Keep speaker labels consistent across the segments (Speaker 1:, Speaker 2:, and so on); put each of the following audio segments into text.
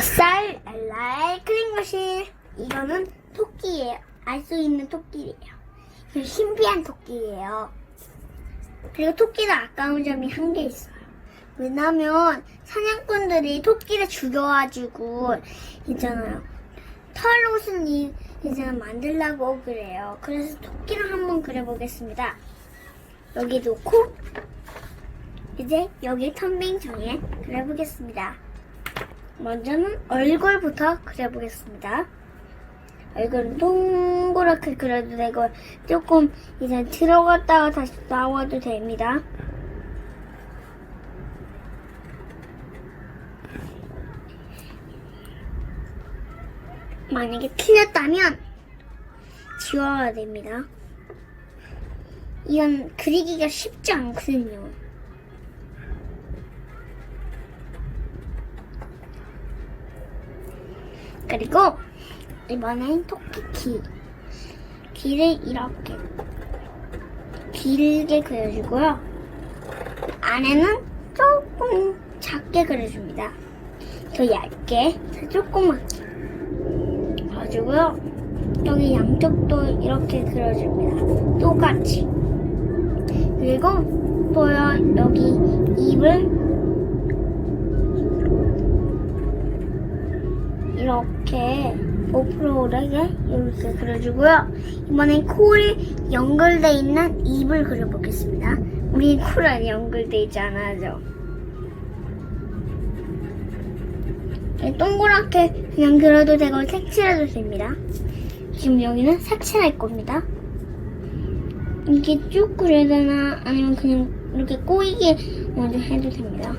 Speaker 1: 살 엘라의 클링머신 이거는 토끼예요. 알 수 있는 토끼예요. 신비한 토끼예요. 그리고 토끼는 아까운 점이 한 개 있어요. 왜냐면 사냥꾼들이 토끼를 죽여가지고 있잖아요. 털옷은 이 이제 만들라고 그래요. 그래서 토끼를 한번 그려보겠습니다. 여기 놓고 이제 여기 텀빙정에 그려보겠습니다. 먼저는 얼굴부터 그려보겠습니다. 얼굴은 동그랗게 그려도 되고 조금 이제 들어갔다가 다시 나와도 됩니다. 만약에 틀렸다면 지워야 됩니다. 이건 그리기가 쉽지 않거든요. 그리고 이번엔 토끼 귀. 귀를 이렇게 길게 그려주고요. 안에는 조금 작게 그려줍니다. 더 얇게, 더 조그맣게 그려주고요. 여기 양쪽도 이렇게 그려줍니다. 똑같이. 그리고 또요, 여기 입을 이렇게 오프로르게 이렇게 그려주고요. 이번엔 코를 연결돼 있는 입을 그려보겠습니다. 우리 코랑 연결돼 있지 않아죠? 네, 동그랗게 그냥 그려도 되고 색칠해도 됩니다. 지금 여기는 색칠할 겁니다. 이렇게 쭉 그려야 되나 아니면 그냥 이렇게 꼬이게 먼저 해도 됩니다.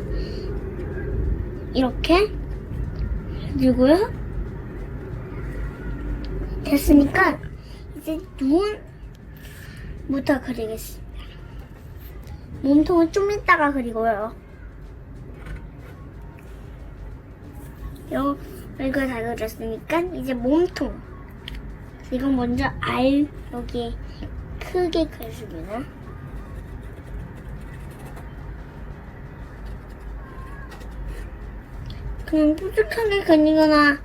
Speaker 1: 이렇게 해주고요. 됐으니까 이제 눈부터 그리겠습니다. 몸통은 좀 이따가 그리고요. 요 이걸 다 그렸으니까 이제 몸통. 이건 먼저 알 여기 크게 그려줍니다. 그냥 뾰족하게 그리거나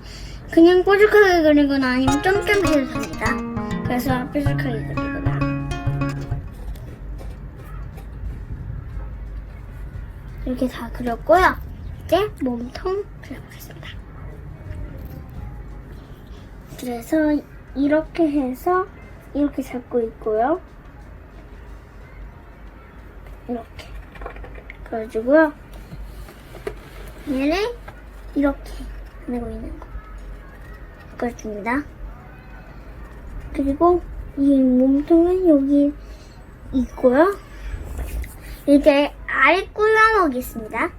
Speaker 1: 그냥 뾰족하게 그리거나 아니면 점점해도 됩니다. 그래서 뾰족하게 그리거나 이렇게 다 그렸고요. 이제 몸통 그려보겠습니다. 그래서 이렇게 해서 이렇게 잡고 있고요. 이렇게 그려주고요. 얘를 이렇게 내고 있는 거 그려줍니다. 그리고 이 몸통은 여기 있고요. 이제 알 꾸며놓겠습니다.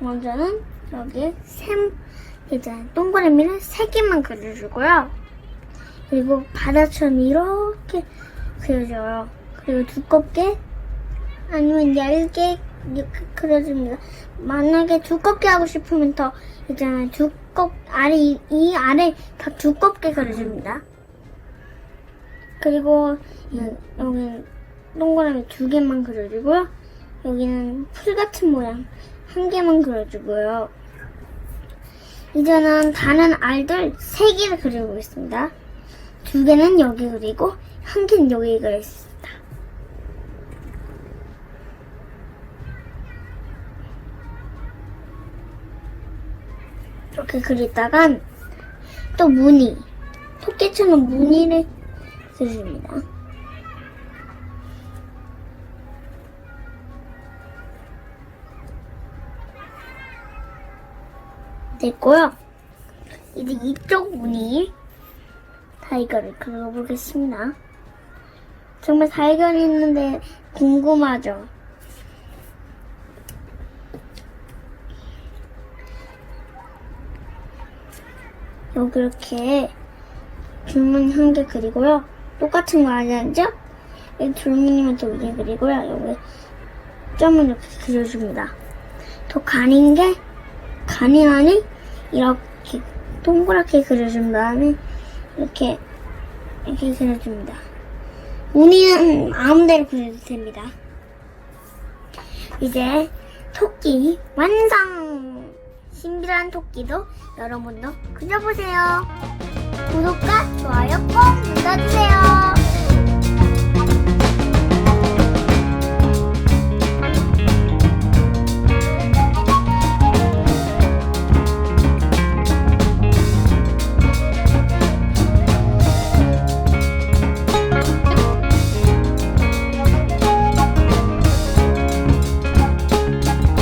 Speaker 1: 먼저는 여기 샘 이제 동그라미를 세 개만 그려주고요. 그리고 바다처럼 이렇게 그려줘요. 그리고 두껍게 아니면 얇게 이렇게 그려줍니다. 만약에 두껍게 하고 싶으면 더 있잖아요. 두껍 알이 이 알을 더 두껍게 그려줍니다. 그리고 이- 여기 동그라미 두 개만 그려주고요. 여기는 풀 같은 모양 한 개만 그려주고요. 이제는 다른 알들 세 개를 그려보겠습니다. 두 개는 여기 그리고 한 개는 여기 그리겠습 이렇게 그리다간 또 무늬 토끼처럼 무늬를 그립니다. 됐고요. 이제 이쪽 무늬 타이거를 그려보겠습니다. 정말 타이거는 있는데 궁금하죠? 이렇게 줄무늬 한 개 그리고요. 똑같은 거 아니죠? 여기 줄무늬만 또 위에 그리고요. 여기 점을 이렇게 그려줍니다. 더 가린 게 가니 안에 이렇게 동그랗게 그려준 다음에 이렇게 이렇게 그려줍니다. 무늬는 마음대로 그려도 됩니다. 이제 토끼 완성! 신비한 토끼도 여러분도 그려보세요. 구독과 좋아요 꼭 눌러주세요.